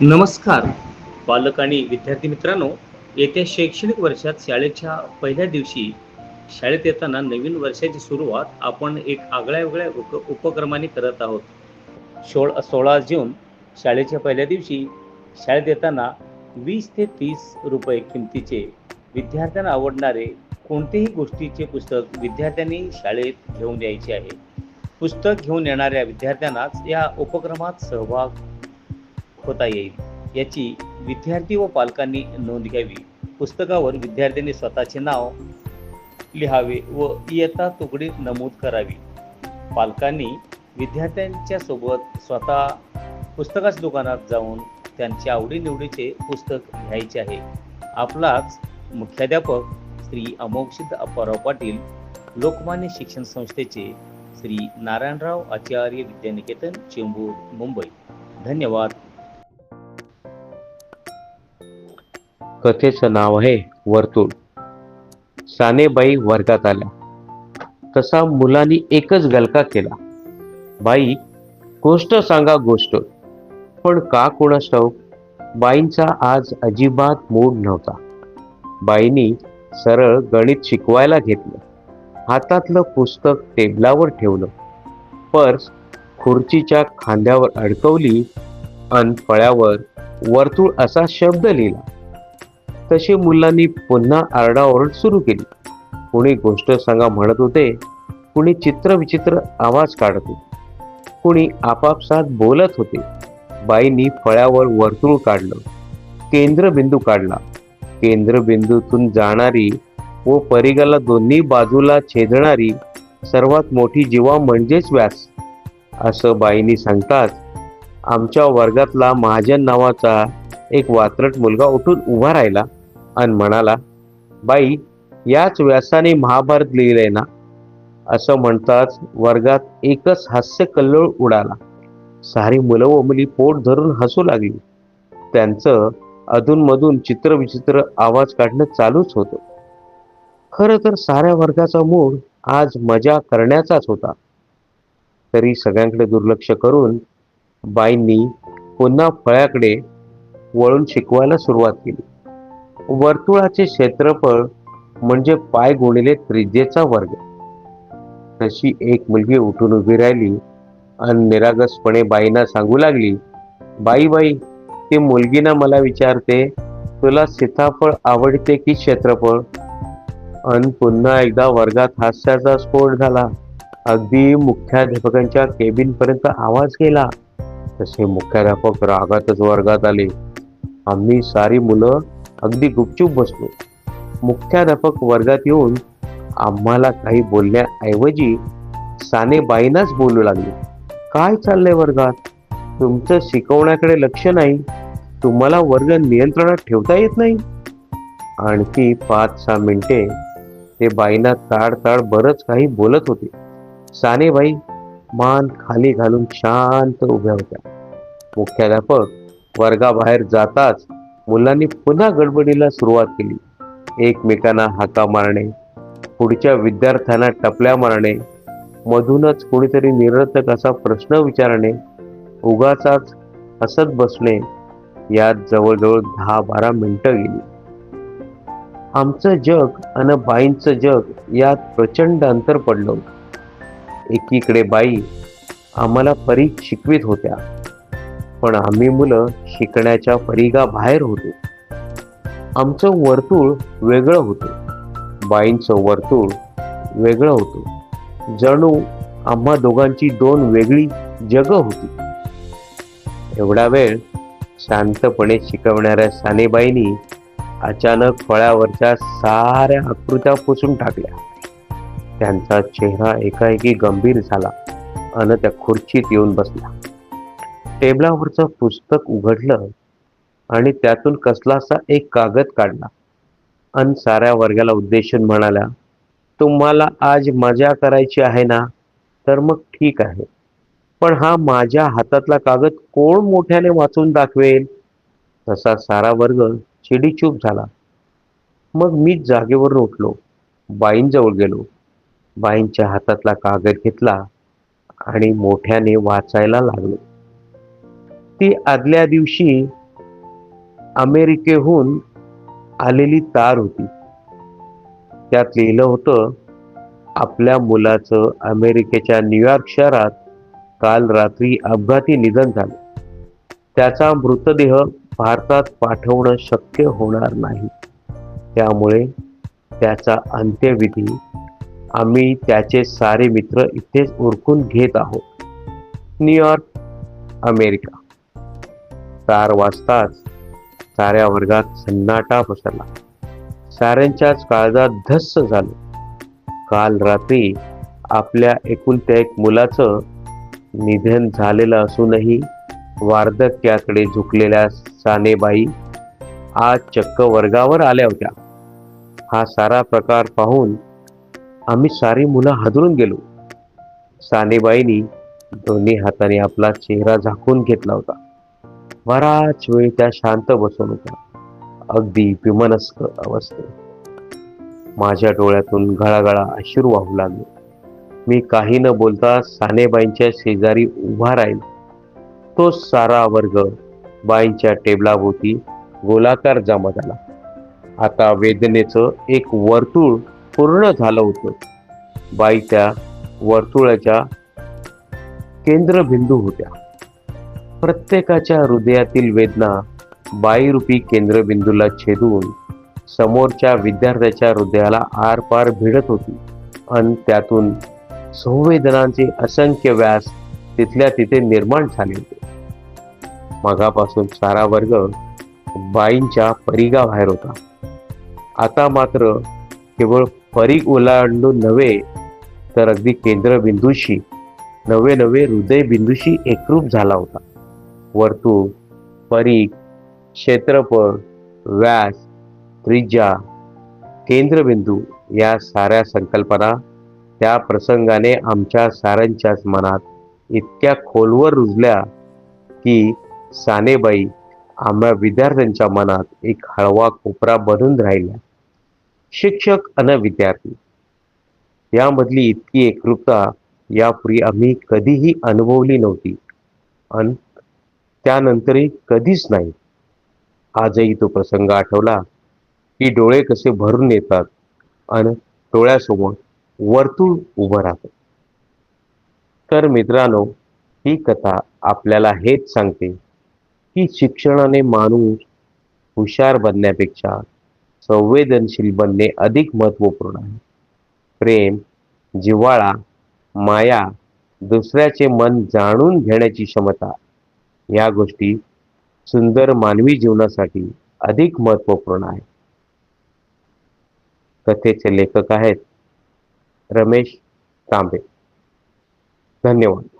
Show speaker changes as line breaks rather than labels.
नमस्कार. पालक आणि विद्यार्थी मित्रांनो येत्या शैक्षणिक वर्षात शाळेच्या पहिल्या दिवशी शाळेत येताना नवीन वर्षाची सुरुवात आपण एक आगळ्या वेगळ्या उप उपक्रमाने करत आहोत. सोळ सोळा जून शाळेच्या पहिल्या दिवशी शाळेत येताना वीस ते तीस रुपये किमतीचे विद्यार्थ्यांना आवडणारे कोणतेही गोष्टीचे पुस्तक विद्यार्थ्यांनी शाळेत घेऊन यायचे आहे. पुस्तक घेऊन येणाऱ्या विद्यार्थ्यांनाच या उपक्रमात सहभाग होता येईल. याची विद्यार्थी व पालकांनी नोंद घ्यावी. पुस्तकावर विद्यार्थ्यांनी स्वतःचे नाव लिहावे व इयत्ता तुकडी नमूद करावी. पालकांनी विद्यार्थ्यांच्या सोबत स्वतः पुस्तकाच्या दुकानात जाऊन त्यांच्या आवडीनिवडीचे पुस्तक घ्यायचे आहे. आपलाच मुख्याध्यापक श्री अमोक्षित अप्पाराव पाटील लोकमान्य शिक्षण संस्थेचे श्री नारायणराव आचार्य विद्यानिकेतन चेंबूर मुंबई. धन्यवाद.
कथेचं नाव आहे वर्तुळ. सानेबाई वर्गात आल्या. तसा मुलांनी एकच गलका केला. बाई गोष्ट सांगा गोष्ट. पण का कोणास ठाऊक बाईंचा आज अजिबात मूड नव्हता. बाईंनी सरळ गणित शिकवायला घेतलं. हातातलं पुस्तक टेबलावर ठेवलं. पर्स खुर्चीच्या खांद्यावर अडकवली अन फळ्यावर वर्तुळ असा शब्द लिहिला. तसे मुलांनी पुन्हा आरडाओरड सुरू केली. कुणी गोष्ट सांगा म्हणत होते कुणी चित्रविचित्र आवाज काढत होते. कुणी आपापसात बोलत होते. बाईंनी फळ्यावर वर्तुळ काढलं केंद्रबिंदू काढला. केंद्रबिंदूतून जाणारी व परिघाला दोन्ही बाजूला छेदणारी सर्वात मोठी जीवा म्हणजेच व्यास. असं बाईंनी सांगताच आमच्या वर्गातला महाजन नावाचा एक वात्रट मुलगा उठून उभा राहिला. आणि म्हणाला बाई याच व्यासाने महाभारत लिहिलंय ना? असं म्हणताच वर्गात एकच हास्य कल्लोळ उडाला. सारी मुलं व मुली पोट धरून हसू लागली. त्यांचं अधूनमधून चित्रविचित्र आवाज काढणं चालूच होतं. खरं तर साऱ्या वर्गाचा मूड आज मजा करण्याचाच होता. तरी सगळ्यांकडे दुर्लक्ष करून बाईंनी पुन्हा फळ्याकडे वळून शिकवायला सुरुवात केली. वर्तुळाचे क्षेत्रफळ म्हणजे पाय गुणिले त्रिज्येचा वर्ग. तशी एक मुलगी उठून उभी राहिली आणि निरागसपणे बाईंना सांगू लागली बाई बाई ती मुलगीना मला विचारते तुला सीताफळ आवडते की क्षेत्रफळ? अन पुन्हा एकदा वर्गात हास्याचा स्फोट झाला. अगदी मुख्याध्यापकांच्या केबिन पर्यंत आवाज गेला. तसे मुख्याध्यापक रागातच वर्गात आले. आम्ही सारी मुलं अगदी गुपचूप बसलो. मुख्याध्यापक वर्गात येऊन आम्हाला काही बोलण्याऐवजी सानेबाईंनाच बोलू लागले. काय चाललंय वर्गात? तुमचं शिकवण्याकडे लक्ष नाही. तुम्हाला वर्ग नियंत्रणात ठेवता येत नाही. आणखी पाच सहा मिनिटे ते बाईंना ताड ताड बरंच काही बोलत होते. सानेबाई मान खाली घालून शांत उभ्या होत्या. मुख्याध्यापक वर्गाबाहेर जाताच मुलांनी पुन्हा गडबडीला सुरुवात केली. एकमेकांना हाका मारणे पुढच्या विद्यार्थ्यांना टपल्या मारणे मधूनच कोणीतरी निरर्थक असा प्रश्न विचारणे उगाचाच हसत बसणे यात जवळजवळ दहा बारा मिनिटं गेली. आमचं जग आणि बाईंचं जग यात प्रचंड अंतर पडलं होतं. एकीकडे बाई आम्हाला परीक्ष शिकवित होत्या. पण आम्ही मुलं शिकण्याच्या परिघा बाहेर होतो. आमचं वर्तुळ वेगळं होतं. बाईंचं वर्तुळ वेगळं होतं. जणू आम्हा दोघांची दोन वेगळी जग होती. एवढा वेळ शांतपणे शिकवणाऱ्या सानेबाईंनी अचानक फळ्यावरच्या साऱ्या आकृत्या पुसून टाकल्या. त्यांचा चेहरा एकाएकी गंभीर झाला. अन त्या खुर्चीत येऊन बसला. टेबलावरचं पुस्तक उघडलं आणि त्यातून कसलासा एक कागद काढला. अन साऱ्या वर्गाला उद्देशून म्हणाला तुम्हाला आज मजा करायची आहे ना? तर मग ठीक आहे. पण हा माझ्या हातातला कागद कोण मोठ्याने वाचून दाखवेल? तसा सारा वर्ग चिडीचूप झाला. मग मीच जागेवरून उठलो. बाईंजवळ गेलो. बाईंच्या हातातला कागद घेतला आणि मोठ्याने वाचायला लागलो. ती आदल्या दिवशी अमेरिकेहून आलेली तार होती. त्यात लिहिलं होतं आपल्या मुलाचं अमेरिकेच्या न्यूयॉर्क शहरात काल रात्री अपघाती निधन झाले. त्याचा मृतदेह भारतात पाठवणं शक्य होणार नाही. त्यामुळे त्याचा अंत्यविधी आम्ही त्याचे सारे मित्र इथेच ओळखून घेत आहोत. New York America. चार वाजताच साऱ्या वर्गात सन्नाटा पसरला. साऱ्यांच्याच काळजात धस्स झालं. काल रात्री आपल्या एकुलत्या एक मुलाचं निधन झालेलं असूनही वार्धक्याकडे झुकलेल्या सानेबाई आज चक्क वर्गावर आल्या होत्या. हा सारा प्रकार पाहून आम्ही सारी मुलं हादरून गेलो. सानेबाईंनी दोन्ही हाताने आपला चेहरा झाकून घेतला होता. बराच वेळ त्या शांत बसून होत्या. अगदी विमनस्क अवस्थेत. माझ्या डोळ्यातून गळागळा अश्रू वाहू लागले. मी काही न बोलता सानेबाईंच्या शेजारी उभा राहील. तो सारा वर्ग बाईंच्या टेबलाभोवती गोलाकार जमा झाला. आता वेदनेचं एक वर्तुळ पूर्ण झालं होतं. बाई त्या वर्तुळाच्या केंद्रबिंदू होत्या. प्रत्येकाच्या हृदयातील वेदना बाईरूपी केंद्रबिंदूला छेदून समोरच्या विद्यार्थ्याच्या हृदयाला आरपार भिडत होती. आणि त्यातून संवेदनांचे असंख्य व्यास तिथल्या तिथे निर्माण झाले होते. मगापासून सारा वर्ग बाईंच्या परिगाबाहेर होता. आता मात्र केवळ परीग ओलांडून नव्हे तर अगदी केंद्रबिंदूशी नवे नवे हृदयबिंदूशी एकरूप झाला होता. वर्तुळ परीख क्षेत्रफळ व्यास त्रिज्या केंद्रबिंदू या साऱ्या संकल्पना त्या प्रसंगाने आमच्या साऱ्यांच्याच मनात इतक्या खोलवर रुजल्या की सानेबाई आम्हा विद्यार्थ्यांच्या मनात एक हळवा कोपरा बनून राहिल्या. शिक्षक अन विद्यार्थी यामधली इतकी एकरूपता यापूर्वी आम्ही कधीही अनुभवली नव्हती. अन त्यानंतरही कधीच नाही. आजही तो प्रसंग आठवला की डोळे कसे भरून येतात आणि डोळ्यासमोर वर्तुळ उभं राहतं. तर मित्रांनो ही कथा आपल्याला हेच सांगते की शिक्षणाने माणूस हुशार बनण्यापेक्षा संवेदनशील बनणे अधिक महत्त्वपूर्ण आहे. प्रेम जिव्हाळा माया दुसऱ्याचे मन जाणून घेण्याची क्षमता या गोष्टी सुंदर मानवी जीवनासाठी अधिक महत्त्वपूर्ण आहे कथेचे लेखक आहेत रमेश तांबे. धन्यवाद.